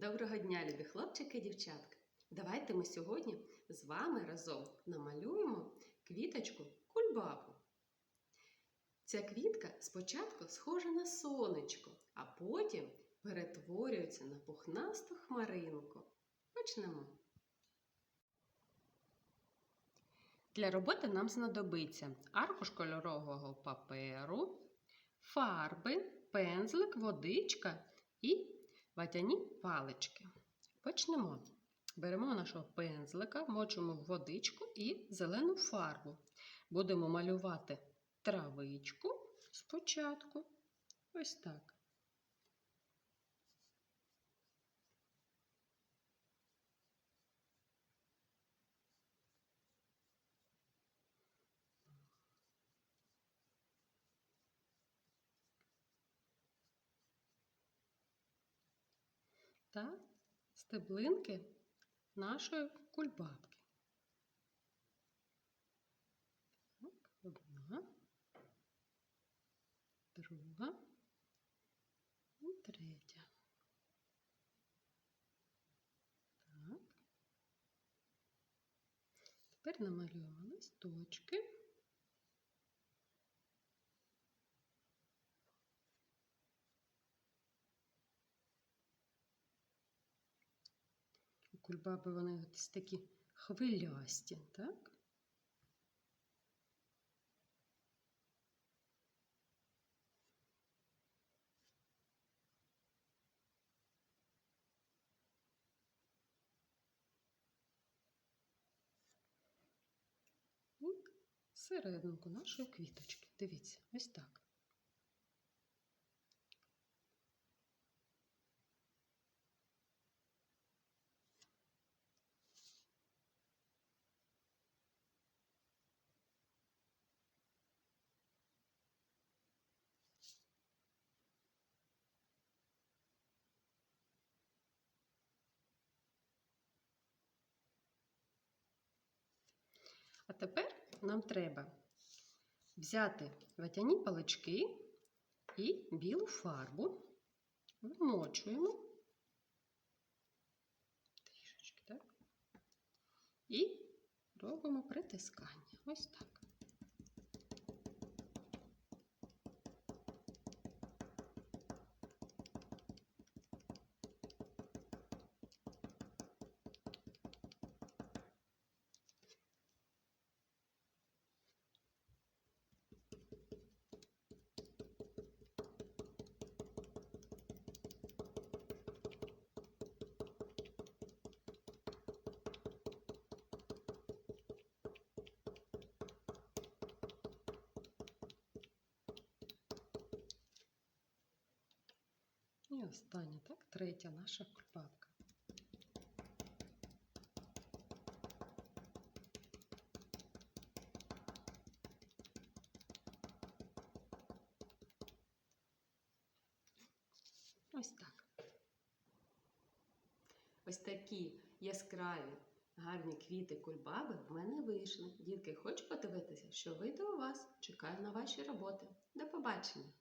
Доброго дня, любі хлопчики і дівчатка! Давайте ми сьогодні з вами разом намалюємо квіточку кульбабу. Ця квітка спочатку схожа на сонечко, а потім перетворюється на пухнасту хмаринку. Почнемо. Для роботи нам знадобиться аркуш кольорового паперу, фарби, пензлик, водичка і ватяні палички. Почнемо. Беремо нашого пензлика, мочимо в водичку і зелену фарбу. Будемо малювати травичку спочатку. Ось так. Та стеблинки нашої кульбабки. Так, одна, друга і третя. Так. Тепер намалюємо листочки. Кульбаби вони ось такі хвилясті, так? Серединку нашої квіточки. Дивіться, ось так. А тепер нам треба взяти ватяні палички і білу фарбу, вимочуємо трішечки, так? І робимо притискання. Ось так. І остання, так, третя наша кульбабка. Ось так. Ось такі яскраві гарні квіти кульбаби в мене вийшли. Дітки, хочу подивитися, що вийде у вас. Чекаю на ваші роботи. До побачення!